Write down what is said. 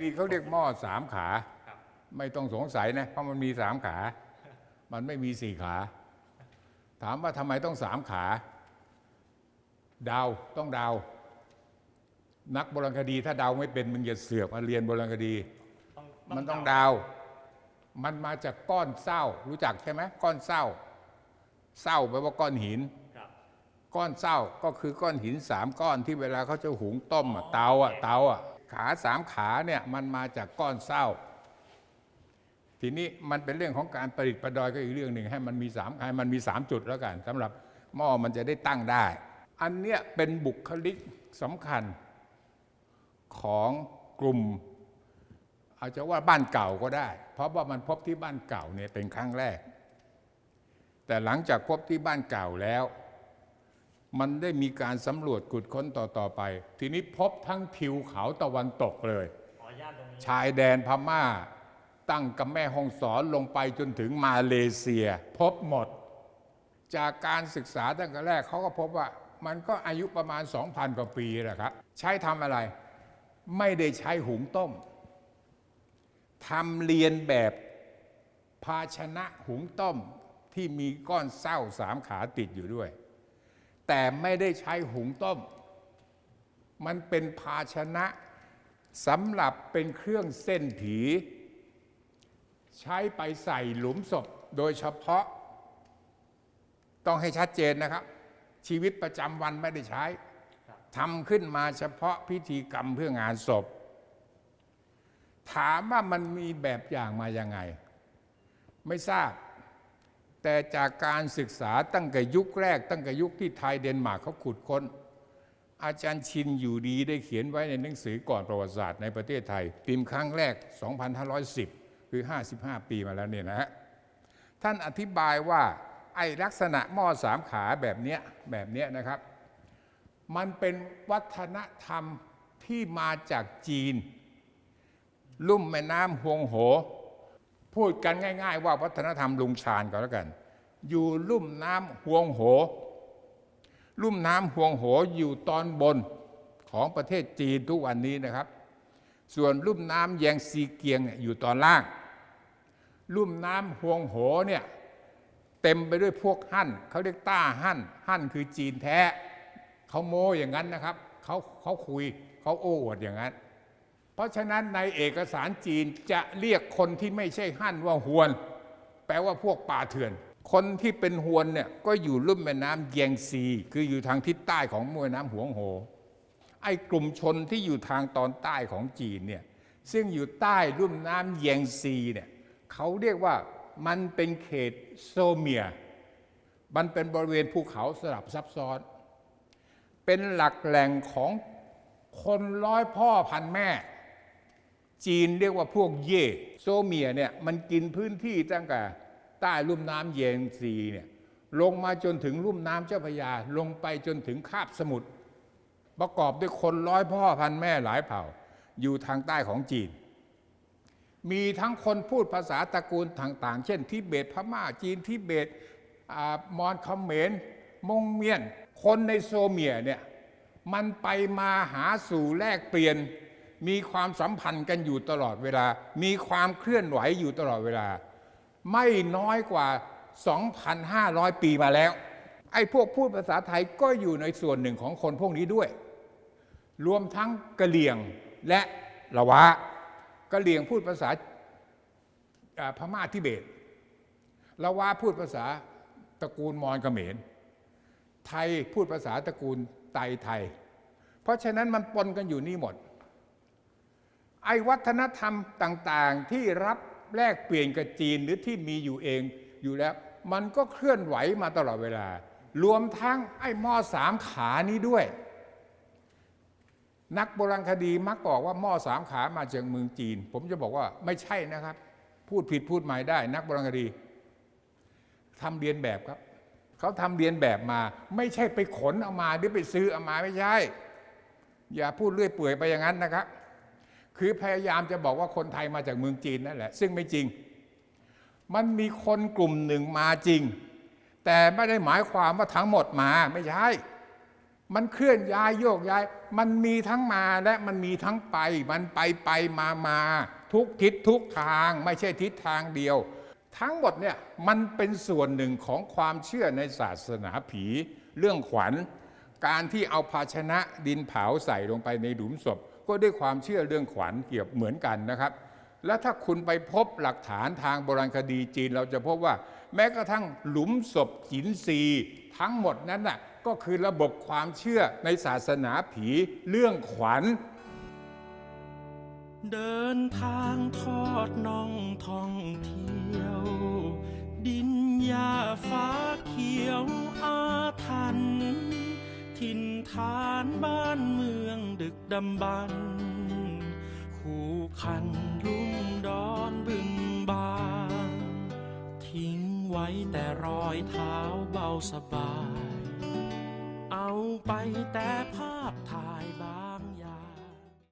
นี่เขาเรียกหม้อสามขาครับไม่ต้องสงสัยนะ เพราะมันมีสามขา มันไม่มีสี่ขา ถามว่าทำไมต้องสามขา ดาวต้องดาว นักโบราณคดี ถ้าดาวไม่เป็นมึงอย่าเสือกมาเรียนโบราณคดีต้องมันต้องเาดาว มันมาจากก้อนเศร้า รู้จักใช่ไหมก้อนเศร้าเศร้าแปลว่าก้อนหินครับก้อนเศร้าก็คือก้อนหินสามก้อนที่เวลาเขาจะหุงต้มอะเตาอะเตาอะ ขาสามขาเนี่ยมันมาจากก้อนเศร้า ทีนี้มันเป็นเรื่องของการประดิษฐ์ประดอยก็อีกเรื่องหนึ่งให้มันมีสามให้มันมีสามจุดแล้วกันสำหรับหม้อมันจะได้ตั้งได้ อันเนี้ยเป็นบุคลิกสำคัญของกลุ่ม อาจจะว่าบ้านเก่าก็ได้ เพราะว่ามันพบที่บ้านเก่าเนี่ยเป็นครั้งแรก แต่หลังจากพบที่บ้านเก่าแล้ว มันได้มีการสำรวจขุดค้นต่อ ๆ ไป ทีนี้พบทั้งทิวเขาตะวันตกเลยขออนุญาตตรงนี้ชายแดนพม่า ตั้งกับแม่ห้องสอนลงไปจนถึงมาเลเซีย พบหมด จากการศึกษาตั้งแต่แรกเขาก็พบว่า มันก็อายุประมาณ 2,000 กว่าปีแหละครับ ใช้ทำอะไร ไม่ได้ใช้หุงต้มทำเรียนแบบภาชนะหุงต้มที่มีก้อนเศร้าสามขาติดอยู่ด้วย แต่ไม่ได้ใช้หุงต้ม มันเป็นภาชนะสำหรับเป็นเครื่องเส้นผี ใช้ไปใส่หลุมศพโดยเฉพาะ ต้องให้ชัดเจนนะครับ ชีวิตประจำวันไม่ได้ใช้ทำขึ้นมาเฉพาะพิธีกรรมเพื่องานศพ ถามว่ามันมีแบบอย่างมายังไง ไม่ทราบ แต่จากการศึกษาตั้งแต่ยุคแรก ตั้งแต่ยุคที่ไทยเดนมาร์กเขาขุดค้น อาจารย์ชินอยู่ดีได้เขียนไว้ในหนังสือก่อนประวัติศาสตร์ในประเทศไทยพิมพ์ครั้งแรก 2510 คือ 55 ปีมาแล้วเนี่ยนะฮะท่านอธิบายว่าไอ้ลักษณะหม้อสามขาแบบเนี้ยแบบเนี้ยนะครับ มันเป็นวัฒนธรรมที่มาจากจีน ลุ่มแม่น้ำฮวงโห พูดกันง่าย ๆ ว่าวัฒนธรรมลุงชานก็แล้วกัน อยู่ลุ่มน้ำฮวงโห ลุ่มน้ำฮวงโหอยู่ตอนบนของประเทศจีนทุกวันนี้นะครับ ส่วนลุ่มน้ำแยงซีเกียงเนี่ยอยู่ตอนล่าง ลุ่มน้ำฮวงโหเนี่ยเต็มไปด้วยพวกหั่นเขาเรียกต้าหั่นหั่นคือจีนแท้เขาโม้อย่างนั้นนะครับเขาเขาคุยเขาโอ้อวดอย่างนั้น ราะฉะนั้นในเอกสารจีนจะเรียกคนที่ไม่ใช่หั่นว่าฮวน แปลว่าพวกป่าเถื่อน คนที่เป็นฮวนเนี่ยก็อยู่ลุ่มแม่น้ำแยงซี คืออยู่ทางทิศใต้ของแม่น้ำหวงโห ไอ้กลุ่มชนที่อยู่ทางตอนใต้ของจีนเนี่ยซึ่งอยู่ใต้ลุ่มน้ำแยงซีเนี่ยเขาเรียกว่ามันเป็นเขตโซเมีย มันเป็นบริเวณภูเขาสลับซับซ้อน เป็นหลักแหล่งของคนร้อยพ่อพันแม่ จีนเรียกว่าพวกเย่โซเมียเนี่ยมันกินพื้นที่ตั้งแต่ใต้ลุ่มน้ำเยงซีเนี่ยลงมาจนถึงลุ่มน้ำเจ้าพยา ลงไปจนถึงคาบสมุทรประกอบด้วยคนร้อยพ่อพันแม่หลายเผ่า อยู่ทางใต้ของจีน มีทั้งคนพูดภาษาตระกูลต่างๆ เช่นทิเบตพม่าจีนทิเบตอามอนเขมรมงเมียน คนในโซเมียเนี่ยมันไปมาหาสู่แลกเปลี่ยน มีความสัมพันธ์กันอยู่ตลอดเวลา มีความเคลื่อนไหวอยู่ตลอดเวลา ไม่น้อยกว่า 2,500 ปีมาแล้ว ไอ้พวกพูดภาษาไทยก็อยู่ในส่วนหนึ่งของคนพวกนี้ด้วย รวมทั้งกะเหลี่ยงและละวะกะเหลี่ยงพูดภาษาพม่าทิเบตละวะพูดภาษาตระกูลมอญเขมร ไทยพูดภาษาตระกูลไตไทย เพราะฉะนั้นมันปนกันอยู่นี่หมด ไอ้วัฒนธรรมต่างๆ ที่รับแลกเปลี่ยนกับจีนหรือที่มีอยู่เองอยู่แล้ว มันก็เคลื่อนไหวมาตลอดเวลา รวมทั้งไอ้หม้อสามขานี้ด้วย นักโบราณคดีมักบอกว่าหม้อสามขามาจากเมืองจีน ผมจะบอกว่าไม่ใช่นะครับ พูดผิดพูดหม่ได้ นักโบราณคดีทำเรียนแบบครับเขาทำเรียนแบบมา ไม่ใช่ไปขนเอามาหรือไปซื้อเอามาไม่ใช่ อย่าพูดเรื่อยเปื่อยไปอย่างนั้นนะครับ คือพยายามจะบอกว่าคนไทยมาจากเมืองจีนนั่นแหละ ซึ่งไม่จริง มันมีคนกลุ่มหนึ่งมาจริง แต่ไม่ได้หมายความว่าทั้งหมดมาไม่ใช่ มันเคลื่อนย้ายโยกย้าย มันมีทั้งมาและมันมีทั้งไป มันไปไปมามาทุกทิศทุกทางไม่ใช่ทิศทางเดียว ทั้งหมดเนี่ยมันเป็นส่วนหนึ่งของความเชื่อในศาสนาผี เรื่องขวัญ การที่เอาภาชนะดินเผาใส่ลงไปในหลุมศพ ก็ด้วยความเชื่อเรื่องขวัญเกี่ยวเหมือนกันนะครับ และถ้าคุณไปพบหลักฐานทางโบราณคดีจีน เราจะพบว่า แม้กระทั่งหลุมศพหินซีทั้งหมดนั้นน่ะก็คือระบบความเชื่อในศาสนาผีเรื่องขวัญ เดินทางทอดน่องท่องเที่ยว ดินหญ้าฟ้าเขียวอาทัน ถิ่นฐานบ้านเมืองดึกดำบรรพ์คู่คันลุ่มดอนบึงบานทิ้งไว้แต่รอยเท้าเบาสบาย เอาไปแต่ผ้า